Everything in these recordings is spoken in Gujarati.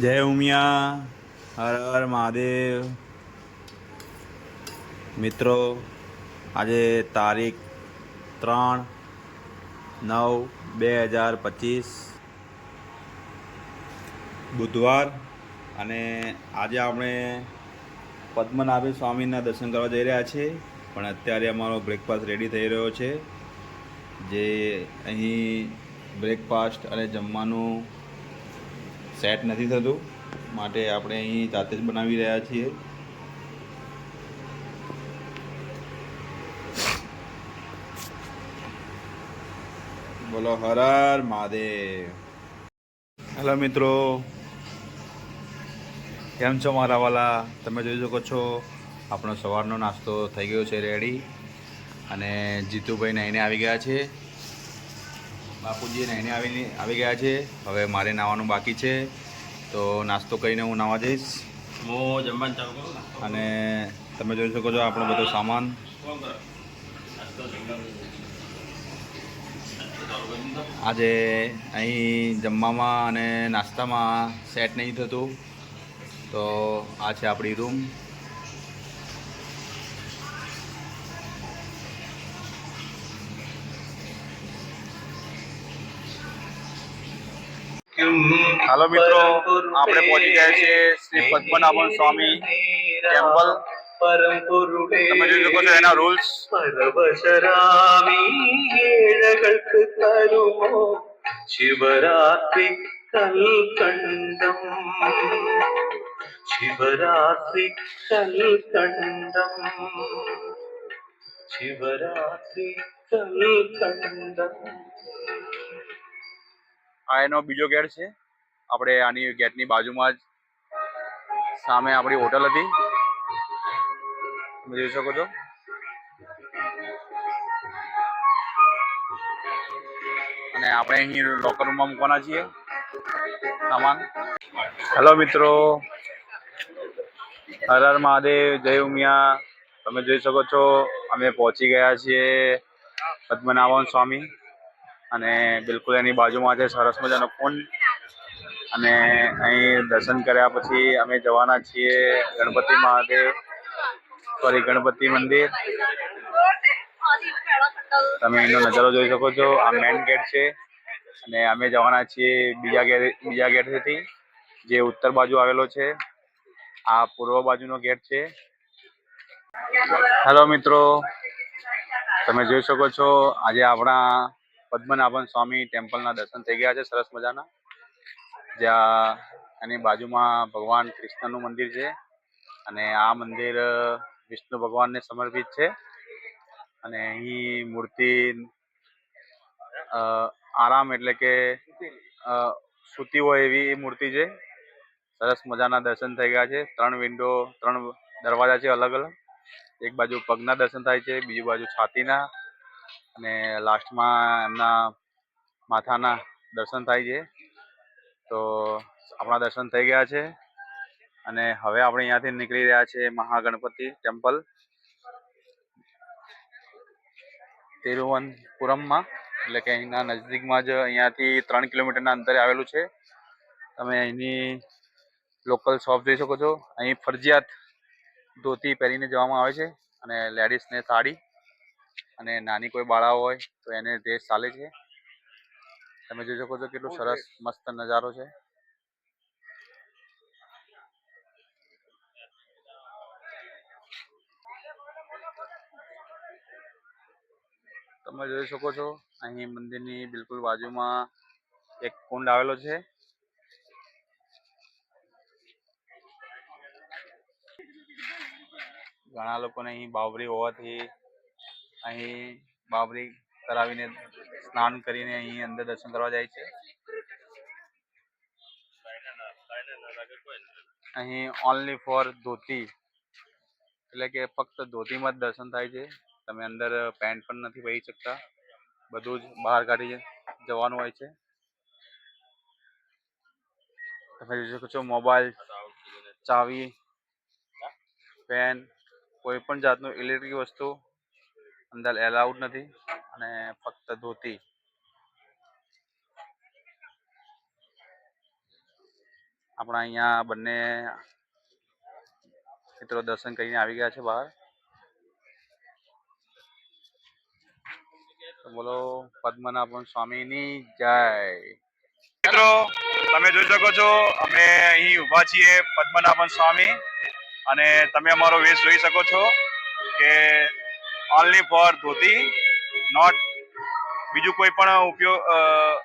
જય ઉમિયા, હર હર મહાદેવ. મિત્રો, આજે તારીખ ત્રણ નવ બે હજાર પચીસ. બુધવાર અને આજે આપણે પદ્મનાભી સ્વામીના દર્શન કરવા જઈ રહ્યા છીએ, પણ અત્યારે અમારો બ્રેકફાસ્ટ રેડી થઈ રહ્યો છે. જે અહીં બ્રેકફાસ્ટ અને જમવાનું સેટ નથી થતું. માટે આપણે અહીં જાતે જ બનાવી રહ્યા છીએ. બોલો હરાર હર મહાદેવ. હેલો મિત્રો. કેમ છો મારા વાલા? તમે જોઈ શકો છો, આપણો સવારનો નાસ્તો થઈ ગયો છે રેડી અને જીતુભાઈ નાઈને આવી ગયા છે. બાપુજી નાઈને આવીને આવી ગયા છે. હવે મારે નાવાનું બાકી છે. તો નાસ્તો કરીને હું નાવા જઈશ. હું જમવાનું અને તમે જોઈ શકો છો આપણો બધો સામાન. આજે અહીં જમવામાં અને નાસ્તામાં સેટ નહીં થતું. તો આ છે આપણી રૂમ હાલો મિત્રો આપણે પહોંચી ગયા છીએ શ્રી પદ્મનાભન સ્વામી ટેમ્પલ પરમ પુરુષે તમે જોઈ શકો છો એના રૂલ્સ പരവശരാമി ഏഴകൾക്ക് തരുമോ ശിവരാത്രി കൽക്കണ്ടം ശിവരാത്രി കൽക്കണ്ടം ശിവരാത്രി കൽക്കണ്ടം આ એનો બીજો ગેટ છે આપણે આની ગેટની બાજુમાં જ સામે આપણી હોટલ હતી. જોઈ શકો છો. અને આપણે અહીં લોકર રૂમમાં મૂકવાના છીએ. સામાન. હેલો મિત્રો. હર હર મહાદેવ, જય ઉમિયા. તમે જોઈ શકો છો, અમે પહોંચી ગયા છીએ પદ્મનાભન સ્વામી. અને બિલકુલ એની બાજુમાં છે, સરસ મજાનો કુંડ અને અહીં દર્શન કર્યા પછી અમે જવાના છીએ ગણપતિ મહાદેવ, સોરી, ગણપતિ મંદિર. તમે એનો નજારો જોઈ શકો છો. આ મેઇન ગેટ છે. અને અમે જવાના છીએ બીજા ગેટ બીજા ગેટથી, જે ઉત્તર બાજુ આવેલો છે. આ પૂર્વ બાજુનો ગેટ છે. હેલો મિત્રો. તમે જોઈ શકો છો, આજે આપણા પદ્મનાભન સ્વામી ટેમ્પલના દર્શન થઈ ગયા છે, સરસ મજાના. જ્યાં એની બાજુમાં ભગવાન કૃષ્ણનું મંદિર છે. અને આ મંદિર વિષ્ણુ ભગવાનને સમર્પિત છે. અને અહીં મૂર્તિ આરામ એટલે કે સૂતી હોય એવી મૂર્તિ છે. સરસ મજાના દર્શન થઈ ગયા છે. ત્રણ વિન્ડો, ત્રણ દરવાજા છે અલગ અલગ. એક બાજુ પગના દર્શન થાય છે, બીજી બાજુ છાતીના. અને લાસ્ટમાં એમના માથાના દર્શન થાય છે. તો આપણા દર્શન થઈ ગયા છે. અને હવે આપણે અહીંયાથી નીકળી રહ્યા છે મહાગણપતિ ટેમ્પલ. તિરુવનંતપુરમમાં. એટલે કે અહીંના નજદીકમાં જ અહીંયાથી ત્રણ કિલોમીટરના અંતરે આવેલું છે. તમે અહીંની લોકલ શોપ જોઈ શકો છો. અહીં ફરજિયાત ધોતી પહેરીને જવામાં આવે છે. અને લેડીઝને સાડી. અને નાની કોઈ બાળા હોય તો એને ડ્રેસ ચાલે છે. તમે જોઈ શકો છો કેટલો સરસ મસ્ત નજારો છે. તમે જોઈ શકો છો અહીં મંદિરની બિલકુલ બાજુમાં એક કુંડ આવેલો છે. ઘણા લોકોને અહીં બાવરી હોવાથી અહીં બાવરી કરાવીને સ્નાન કરીને અહીં અંદર દર્શન કરવા જાય છે. અહીં ઓનલી ફોર ધોતી, એટલે કે ફક્ત ધોતીમાં જ દર્શન થાય છે. તમે અંદર પેન્ટ પણ નથી પહેરી શકતા. બધું જ બહાર કાઢી જવાનું હોય છે. તમે જોઈ શકો છો મોબાઈલ, ચાવી, પેન, કોઈ પણ જાતનું ઇલેક્ટ્રિક વસ્તુ અંદર એલાઉડ નથી. અને ફક્ત ધોતી. આપણા અહીંયા બંને મિત્રો દર્શન કરીને આવી ગયા છે બહાર. તો બોલો, પદ્મનાભન સ્વામીની જય. મિત્રો, તમે જોઈ શકો છો, અમે અહીં ઊભા છીએ પદ્મનાભન સ્વામી. અને તમે અમારો વેશ જોઈ શકો છો કે ઓનલી ફોર ધોતી. નોટ બીજું કોઈ પણ ઉપયોગ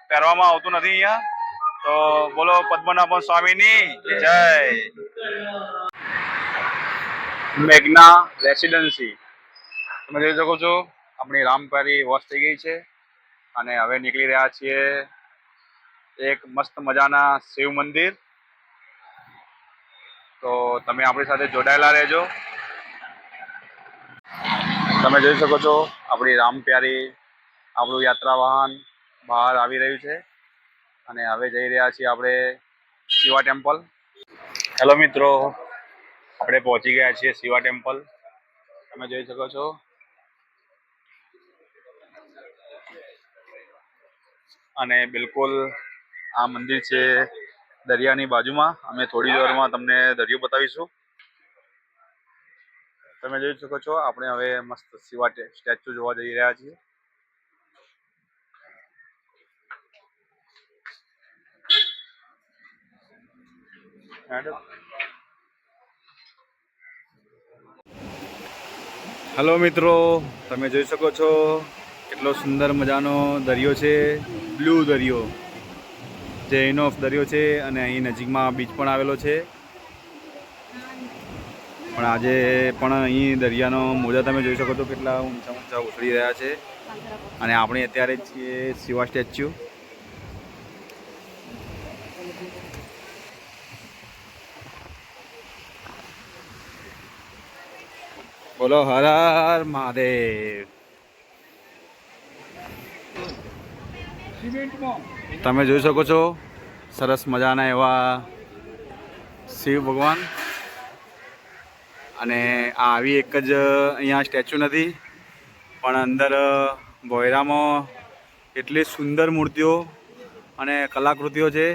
પહેરવામાં આવતું નથી અહીંયા. તો બોલો પદ્મનાભન સ્વામીની જય. મેઘના રેસિડેન્સી. તમે જોઈ શકો છો, આપણી રામપારી વોશ થઈ ગઈ છે. અને હવે નીકળી રહ્યા છીએ એક મસ્ત મજાના શિવ મંદિર. તો તમે આપણી સાથે જોડાયેલા રહેજો. તમે જોઈ શકો છો, આપણી રામપ્યારી આપણું યાત્રા વાહન બહાર આવી રહ્યું છે. અને હવે જઈ રહ્યા છીએ આપણે શિવા ટેમ્પલ. હેલો મિત્રો, આપણે પહોંચી ગયા છીએ શિવા ટેમ્પલ. તમે જોઈ શકો છો. અને બિલકુલ આ મંદિર છે દરિયાની બાજુમાં. અમે થોડી વારમાં તમને દરિયો બતાવીશું. તમે જોઈ શકો છો, આપણે હવે મસ્ત શિવા સ્ટેચ્યુ જોવા જઈ રહ્યા છીએ. હલો મિત્રો, તમે જોઈ શકો છો, કેટલો સુંદર મજાનો દરિયો છે, બ્લુ દરિયો. જે એનો દરિયો છે અને અહીં નજીકમાં બીચ પણ આવેલો છે. પણ આજે પણ અહીં દરિયાનો મોજા તમે જોઈ શકો છો કેટલા ઊંચા ઊંચા ઉછળી રહ્યા છે. અને આપણે અત્યારે છીએ શિવા સ્ટેચ્યુ. બોલો, હર હર મહાદેવ. તમે જોઈ શકો છો, સરસ મજાના એવા શિવ ભગવાન. અને આ આવી એક જ અહીંયા સ્ટેચ્યુ નથી, પણ અંદર ભોયરામાં એટલી સુંદર મૂર્તિઓ અને કલાકૃતિઓ છે.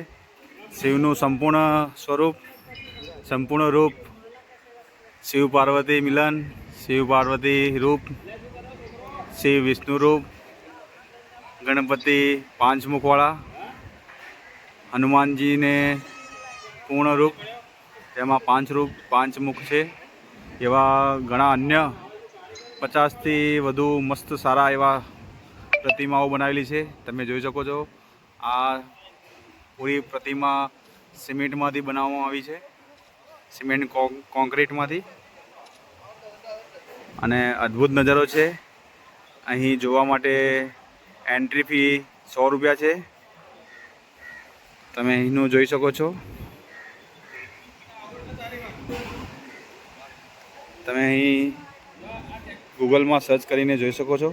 શિવનું સંપૂર્ણ સ્વરૂપ, સંપૂર્ણ રૂપ, શિવ પાર્વતી મિલન, શિવ પાર્વતી રૂપ, શિવ વિષ્ણુ રૂપ, ગણપતિ પાંચમુખવાળા, હનુમાનજીને પૂર્ણ રૂપ, તેમાં પાંચ રૂપ, પાંચ મુખ છે. એવા ઘણા અન્ય પચાસથી વધુ મસ્ત સારા એવા પ્રતિમાઓ બનાવેલી છે. તમે જોઈ શકો છો, આ પૂરી પ્રતિમા સિમેન્ટમાંથી બનાવવામાં આવી છે. સિમેન્ટ કોન્ક્રીટમાંથી અને અદ્ભુત નજારો છે. અહીં જોવા માટે એન્ટ્રી ફી સો રૂપિયા છે. તમે અહીંનું જોઈ શકો છો. તમે અહીં ગૂગલમાં સર્ચ કરીને જોઈ શકો છો.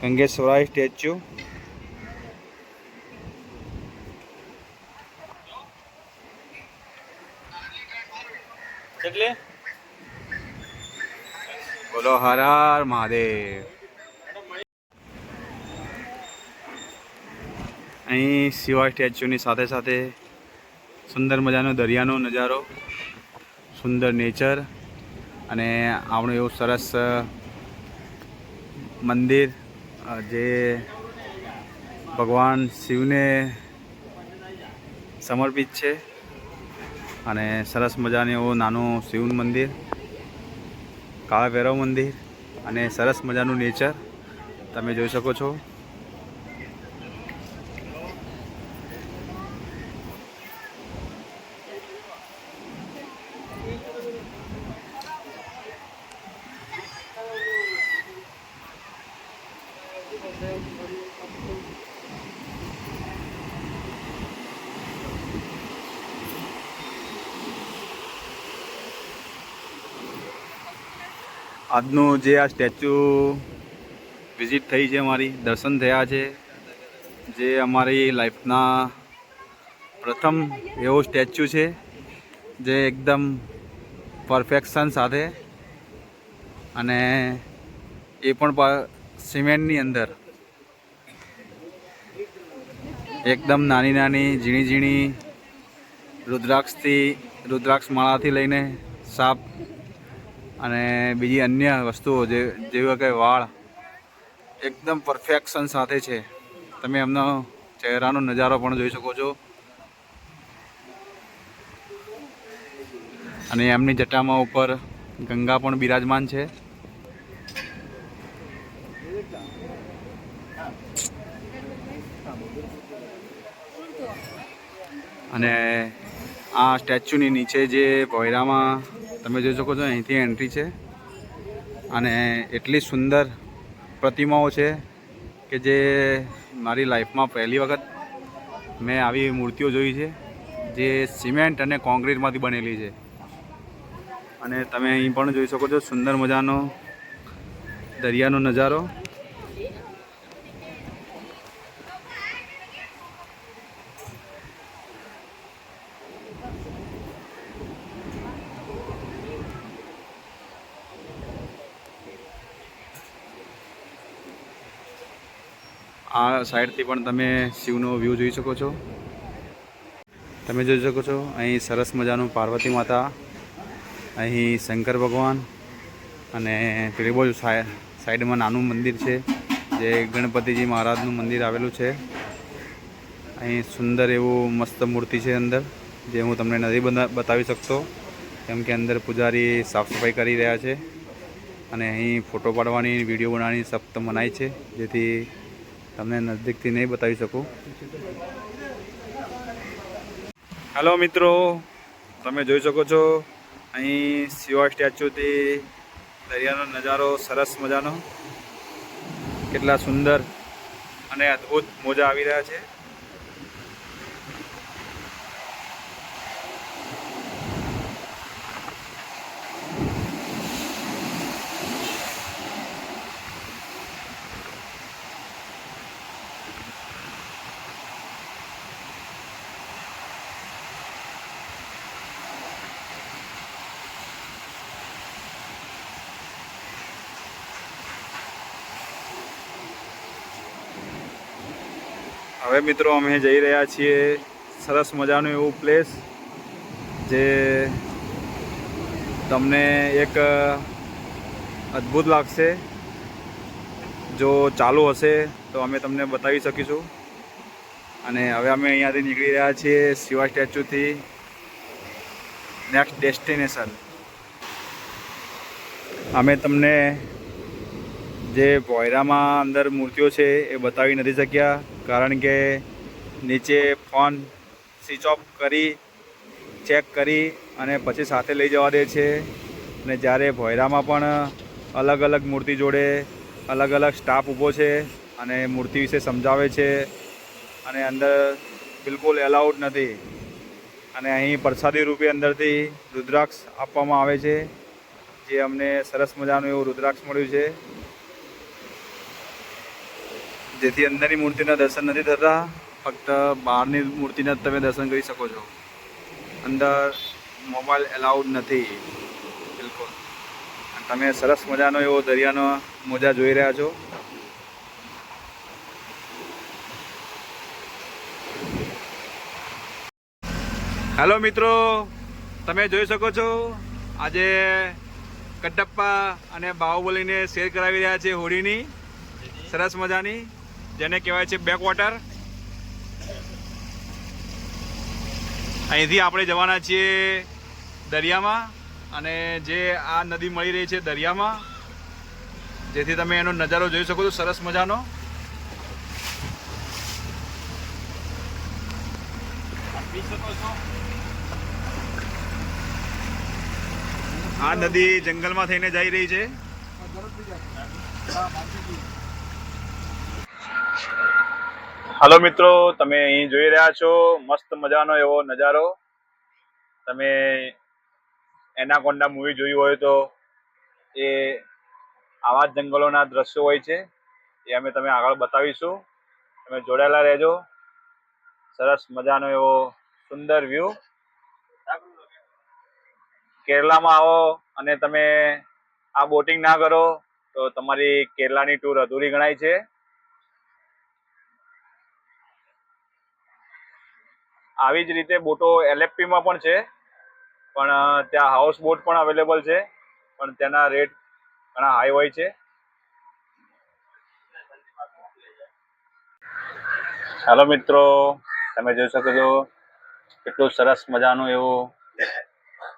ગંગેશ્વરાય સ્ટેચ્યુ. એટલે બોલો હર હર મહાદેવ. અહીં શિવા સ્ટેચ્યુની સાથે સાથે સુંદર મજાનો દરિયાનો નજારો, સુંદર નેચર અને આપણું એવું સરસ મંદિર જે ભગવાન શિવને સમર્પિત છે અને સરસ મજાનું એવું નાનું શિવ મંદિર, કાળા ભૈરવ મંદિર અને સરસ મજાનું નેચર તમે જોઈ શકો છો. આજનું જે આ સ્ટેચ્યુ વિઝિટ થઈ છે મારી દર્શન થયા છે. જે અમારી લાઈફના પ્રથમ એવો સ્ટેચ્યુ છે, જે એકદમ પરફેક્શન સાથે અને એ પણ સિમેન્ટની અંદર. એકદમ નાની નાની, ઝીણી ઝીણી, રુદ્રાક્ષથી રુદ્રાક્ષ માળાથી લઈને સાપ અને બીજી અન્ય વસ્તુઓ જે, જેવા કે વાળ, એકદમ પરફેક્શન સાથે છે. તમે એમનો ચહેરાનો નજારો પણ જોઈ શકો છો. અને એમની જટામાં ઉપર ગંગા પણ બિરાજમાન છે. અને આ સ્ટેચ્યુની નીચે જે ભોયરામાં તમે જોઈ શકો છો અહીંથી એન્ટ્રી છે. અને એટલી સુંદર પ્રતિમાઓ છે કે જે મારી લાઈફમાં પહેલી વખત મેં આવી મૂર્તિઓ જોઈ છે, જે સિમેન્ટ અને કોન્ક્રીટમાંથી બનેલી છે. અને તમે અહીં પણ જોઈ શકો છો સુંદર મજાનો દરિયાનો નજારો. આ સાઈડથી પણ તમે શિવનો વ્યૂ જોઈ શકો છો. તમે જોઈ શકો છો, અહીં સરસ મજાનું પાર્વતી માતા, અહીં શંકર ભગવાન અને પેલી બાજુ સાઈડમાં નાનું મંદિર છે, જે ગણપતિજી મહારાજનું મંદિર આવેલું છે. અહીં સુંદર એવું મસ્ત મૂર્તિ છે અંદર, જે હું તમને નથી બતાવી શકતો, કેમ કે અંદર પૂજારી સાફ સફાઈ કરી રહ્યા છે. અને અહીં ફોટો પાડવાની, વીડિયો બનાવવાની સખ્ત મનાઈ છે, જેથી તમને નજદીકથી નહીં બતાવી શકું. હેલો મિત્રો, તમે જોઈ શકો છો, અહીં શિવા સ્ટેચ્યુથી દરિયાનો નજારો સરસ મજાનો. કેટલા સુંદર અને અદ્ભુત મોજા આવી રહ્યા છે. હવે મિત્રો અમે જઈ રહ્યા છીએ. સરસ મજાનું એવું પ્લેસ જે તમને એક અદ્ભુત લાગશે. જો ચાલુ હશે તો અમે તમને બતાવી શકીશું. અને હવે અમે અહીંયાથી નીકળી રહ્યા છીએ શિવા સ્ટેચ્યુથી નેક્સ્ટ ડેસ્ટિનેશન અમે તમને જે ભોયરામાં અંદર મૂર્તિઓ છે એ બતાવી નથી શક્યા. કારણ કે નીચે ફોન સ્વિચ ઓફ કરી, ચેક કરી અને પછી સાથે લઈ જવા દે છે. અને જ્યારે ભોયરામાં પણ અલગ અલગ મૂર્તિ જોડે અલગ અલગ સ્ટાફ ઊભો છે અને મૂર્તિ વિશે સમજાવે છે અને અંદર બિલકુલ એલાઉડ નથી. અને અહીં પ્રસાદી રૂપે અંદરથી રુદ્રાક્ષ આપવામાં આવે છે. જે અમને સરસ મજાનું એવું રુદ્રાક્ષ મળ્યું છે. જેથી અંદરની મૂર્તિના દર્શન નથી થતા, ફક્ત બહારની મૂર્તિના જ તમે દર્શન કરી શકો છો. અંદર મોબાઈલ એલાઉડ નથી. બિલકુલ. તમે સરસ મજાનો એવો દરિયાનો મોજા જોઈ રહ્યા છો. હેલો મિત્રો, તમે જોઈ શકો છો, આજે કટપ્પા અને બાહુબલીને શેર કરાવી રહ્યા છે હોળીની. સરસ મજાની. જેને કહેવાય છે બેકવોટર અહીંથી આપણે જવાના છીએ દરિયામાં અને જે આ નદી મળી રહી છે દરિયામાં, જેથી તમે એનો નજારો જોઈ શકો છો, સરસ મજાનો. આ નદી જંગલમાં થઈને જઈ રહી છે. હાલો મિત્રો, તમે અહીં જોઈ રહ્યા છો મસ્ત મજાનો એવો નજારો. તમે એનાકોન્ડા મૂવી જોયું હોય તો એ આવા જંગલોના દ્રશ્યો હોય છે. એ અમે તમે આગળ બતાવીશું. તમે જોડાયેલા રહેજો. સરસ મજાનો એવો સુંદર વ્યૂ કેરલામાં આવો અને તમે આ બોટિંગ ના કરો તો તમારી કેરલાની ટૂર અધૂરી ગણાય છે. આવી જ રીતે બોટો એલએફપીમાં પણ છે. પણ ત્યાં હાઉસ બોટ પણ અવેલેબલ છે. પણ તેના રેટ ઘણા હાઈ હોય છે. હાલો મિત્રો, તમે જોઈ શકો છો કેટલું સરસ મજાનું એવું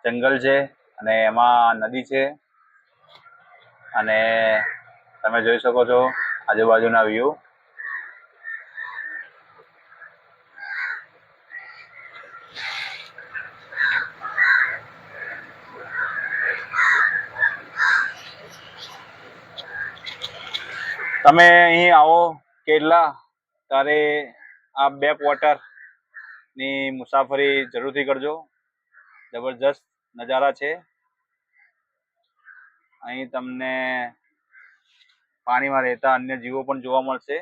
જંગલ છે અને એમાં નદી છે. અને તમે જોઈ શકો છો આજુબાજુના વ્યૂ તમે અહીં આવો કેરલા ત્યારે આ બે વોટરની મુસાફરી જરૂરથી કરજો. જબરજસ્ત નજારા છે. અહીં તમને પાણીમાં રહેતા અન્ય જીવો પણ જોવા મળશે.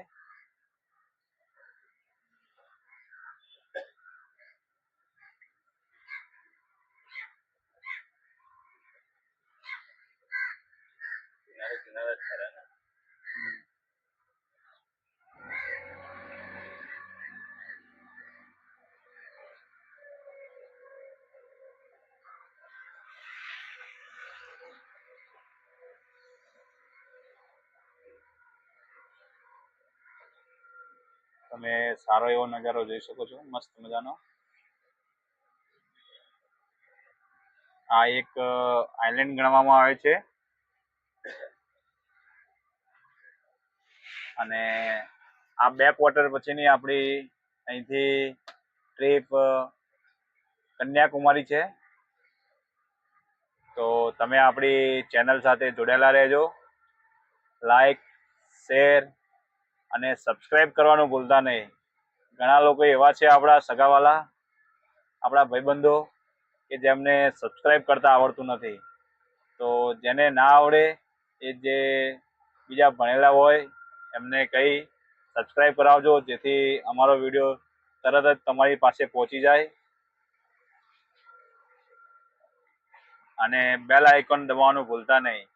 તમે સારો એવો નજારો જોઈ શકો છો. મસ્ત મજાનો. આ એક આઇલેન્ડ ગણવામાં આવે છે. અને આ બેક વોટર પછીની આપણી અહીંથી ટ્રીપ કન્યાકુમારી છે. તો તમે આપણી ચેનલ સાથે જોડાયેલા રહેજો. લાઈક શેર અને સબસ્ક્રાઈબ કરવાનું ભૂલતા નહીં. ઘણા લોકો એવા છે આપણા સગાવાલા, આપણા ભાઈબંધો કે જેમને સબસ્ક્રાઈબ કરતા આવડતું નથી. તો જેને ના આવડે એ જે બીજા ભણેલા હોય એમને કહી સબસ્ક્રાઈબ કરાવજો, જેથી અમારો વીડિયો તરત જ તમારી પાસે પહોંચી જાય. અને બેલ આઇકોન દબાવવાનું ભૂલતા નહીં.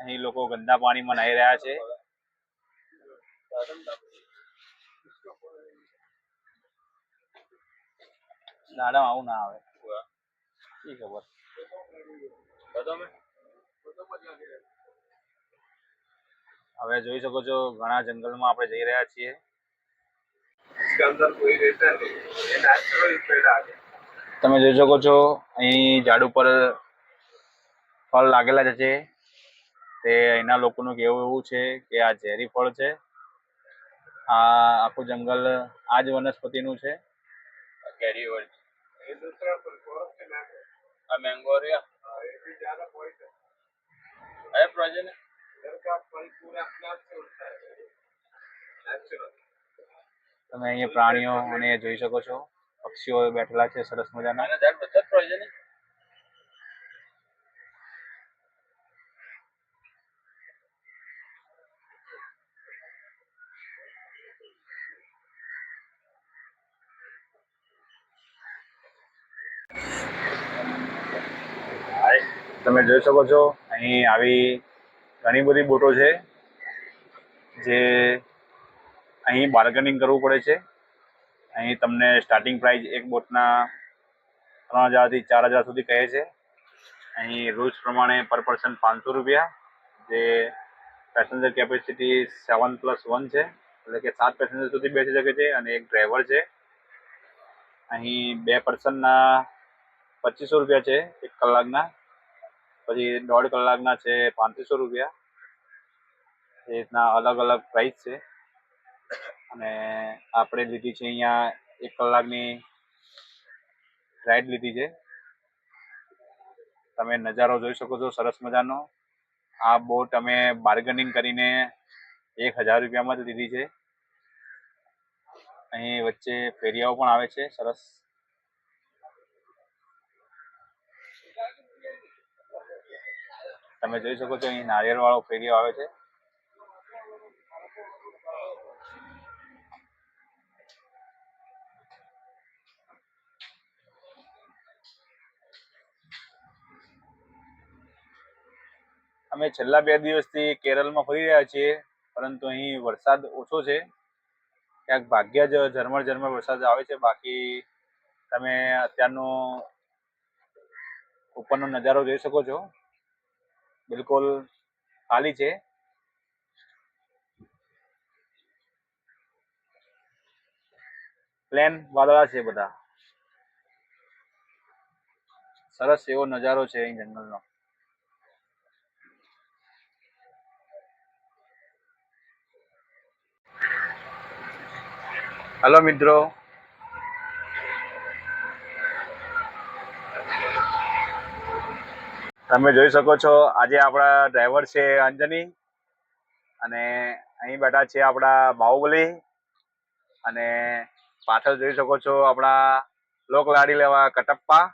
અહીં લોકો ગંદા પાણીમાં નાહી રહ્યા છે. દાડા આવું ના આવે. ખબર? હવે જોઈ શકો છો, ઘણા જંગલમાં આપણે જઈ રહ્યા છીએ. તમે જોઈ શકો છો, અહીં ઝાડ ઉપર ફળ લાગેલા છે. તે અહીંના લોકોનું કહેવું એવું છે કે આ ઝેરી ફળ છે આ આખું જંગલ આ જ વનસ્પતિનું છે કેરી ये दूसरा पर फॉरेस्ट के नाम है આ મેંગો રહ્યા हाँ, ये भी ज्यादा पॉइंट है કયા પ્રોજેક્ટ इधर का फल पूरा अपने आप से उठता है नेचुरल તમે અહીંયા પ્રાણીઓ અને એ જોઈ શકો છો પક્ષીઓ બેઠેલા છે સરસ મજાના તમે જોઈ શકો છો, અહીં આવી ઘણી બધી બોટો છે, જે અહીં બાર્ગેનિંગ કરવું પડે છે. અહીં તમને સ્ટાર્ટિંગ પ્રાઇસ એક બોટના ત્રણ હજારથી ચાર હજાર સુધી કહે છે. અહીં રૂલ્સ પ્રમાણે પર પર્સન પાંચસો રૂપિયા, જે passenger capacity seven plus one છે, એટલે કે સાત પેસેન્જર સુધી બેસી શકે છે અને એક ડ્રાઈવર છે. અહીં બે પર્સનના પચીસો રૂપિયા છે, એક કલાકના. પછી દોઢ કલાકના છે, પાંત્રીસો રૂપિયા. એ રીતના અલગ અલગ પ્રાઇસ છે. અને આપણે લીધી છે અહીંયા એક કલાકની રાઈડ લીધી છે. તમે નજારો જોઈ શકો છો, સરસ મજાનો. આ બોટ અમે બાર્ગેનિંગ કરીને એક હજાર રૂપિયામાં જ લીધી છે. અહીં વચ્ચે ફેરિયાઓ પણ આવે છે, સરસ. તમે જોઈ શકો છો, અહીં નારિયેળ વાળો ફેરિયો આવે છે. અમે છેલ્લા બે દિવસથી કેરળમાં ફરી રહ્યા છીએ, પરંતુ અહીં વરસાદ ઓછો છે. ક્યાંક ભાગ્ય જ ઝરમર ઝરમર વરસાદ આવે છે. બાકી તમે અત્યારનો ઉપરનો નજારો જોઈ શકો છો. બિલકુલ ખાલી છે પ્લેન વાદળા છે બધા। સરસ એવો નજારો છે અહીં જંગલનો. હલો મિત્રો. તમે જોઈ શકો છો, આજે આપણા ડ્રાઈવર છે અંજની અને અહીં બેઠા છે આપણા બાહુબલી અને પાછળ જોઈ શકો છો આપણા લોક લાડી લેવા કટપ્પા.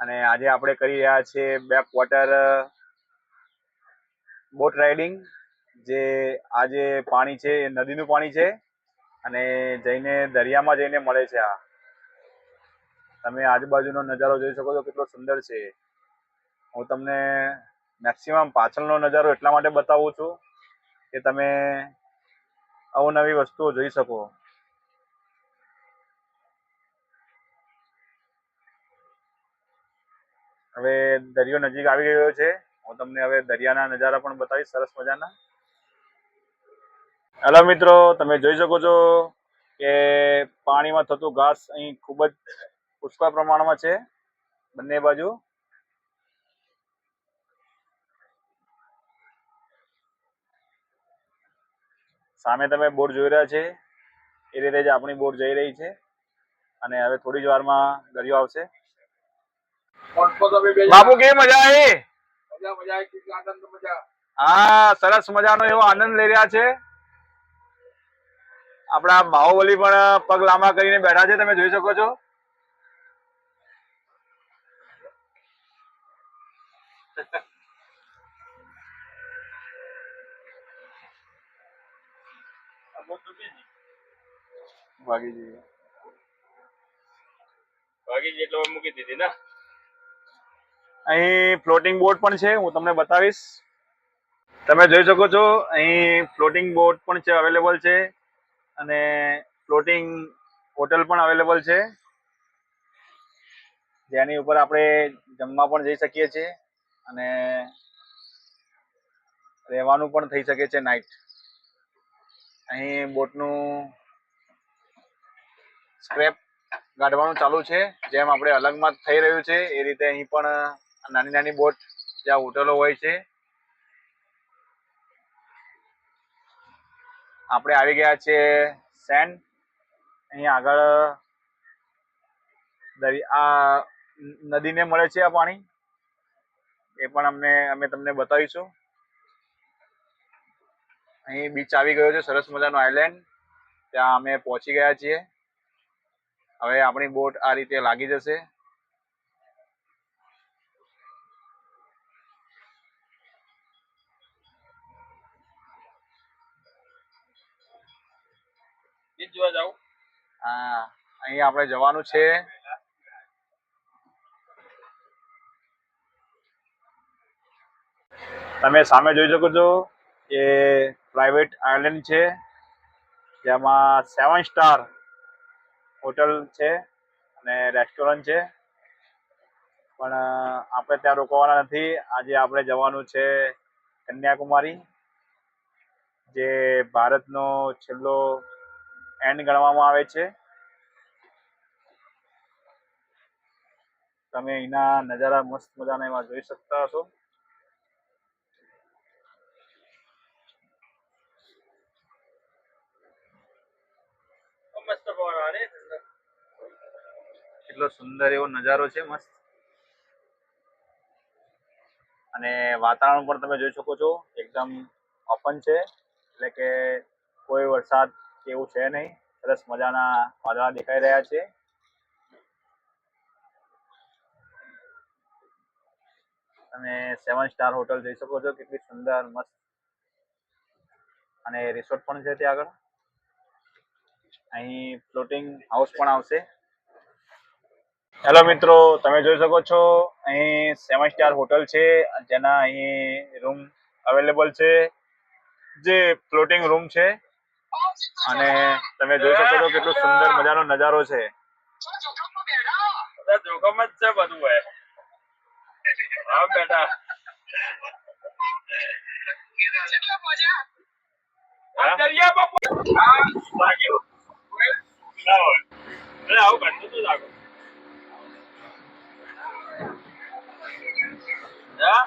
અને આજે આપણે કરી રહ્યા છીએ બેક વોટર બોટ રાઇડિંગ જે આ જે પાણી છે, એ નદીનું પાણી છે અને જઈને દરિયામાં જઈને મળે છે આ. તમે આજુબાજુનો નજારો જોઈ શકો છો, કેટલો સુંદર છે. હું તમને મેક્સિમમ પાછળનો નજારો એટલા માટે બતાવું છું કે તમે અવનવી વસ્તુઓ જોઈ શકો. હવે દરિયો નજીક આવી ગયો છે. હું તમને હવે દરિયાના નજારા પણ બતાવીશ, સરસ મજાના. હેલો મિત્રો, તમે જોઈ શકો છો કે પાણીમાં થતું ઘાસ અહીં ખૂબ જ પુષ્કળ પ્રમાણમાં છે. બંને બાજુ. સામે તમે બોટ જોઈ રહ્યા છે. એ રીતે જ આપણી બોટ જઈ રહી છે. અને હવે થોડી જ વારમાં દરિયો આવશે. બાપુ કેવી મજા આવી? હા સરસ મજાનો એવો આનંદ લઈ રહ્યા છે. આપણા બાહુબલી પણ પગ લાંબા કરીને બેઠા છે. તમે જોઈ શકો છો. ભાગી જઈએ. ભાગી જેટલો મૂકી દીધી ને? અહીં ફ્લોટિંગ બોટ પણ છે હું તમને બતાવીશ. તમે જોઈ શકો છો અહીં ફ્લોટિંગ બોટ પણ છે અવેલેબલ છે. અને ફ્લોટિંગ હોટલ પણ અવેલેબલ છે. જેની ઉપર આપણે જમવા પણ જઈ શકીએ છીએ અને રહેવાનું પણ થઈ શકે છે નાઇટ અહીં બોટનું સ્ક્રેપ કાઢવાનું ચાલુ છે. જેમ આપણે અલગમાં થઈ રહ્યું છે, એ રીતે અહીં પણ નાની નાની બોટ જ્યાં હોટલો હોય છે. આપણે આવી ગયા છે સેન્ડ અહીં આગળ આ નદીને મળે છે આ પાણી. એ પણ અમને, અમે તમને બતાવીશું. અહીં બીચ આવી ગયો છે સરસ મજાનો આઇલેન્ડ ત્યાં અમે પહોંચી ગયા છીએ. હવે આપણી બોટ આ રીતે લાગી જશે. જોવા જાવ હા અહીં આપણે જવાનું છે. તમે સામે જોઈ શકો છો કે પ્રાઇવેટ આઇલેન્ડ છે. જેમાં સેવન સ્ટાર હોટલ છે અને રેસ્ટોરન્ટ છે. પણ આપણે ત્યાં રોકાવાના નથી. આજે આપણે જવાનું છે કન્યાકુમારી, જે ભારતનો છેલ્લો એન્ડ ગણવામાં આવે છે. તમે અહીંના નજારા મસ્ત મજાના એમાં જોઈ શકતા હશો. મસ્ત કેટલો સુંદર એવો નજારો છે, મસ્ત. અને વાતાવરણ પણ તમે જોઈ શકો છો, એકદમ ઓપન છે, એટલે કે કોઈ વરસાદ એવું છે નહીં. સરસ મજાના વાદળા દેખાઈ રહ્યા છે. તમે સેવન સ્ટાર હોટલ જોઈ શકો છો, કેટલી સુંદર, મસ્ત. અને રિસોર્ટ પણ છે ત્યાં આગળ. અહીં ફ્લોટિંગ હાઉસ પણ આવશે. હેલો મિત્રો તમે જોઈ શકો છો અહીં સેવન સ્ટાર હોટલ છે જેના અહીં રૂમ અવેલેબલ છે. જે ફ્લોટિંગ રૂમ છે અને તમે જોઈ શકો છો કેટલો સુંદર મજાનો નજારો છે. બધા જોખમ જ છે બધું હોય હા બેટા. હા? દરિયામાં કોઈ- હા, લાગ્યું. ના હોય. અરે આવું કરતું તું લાગુ હા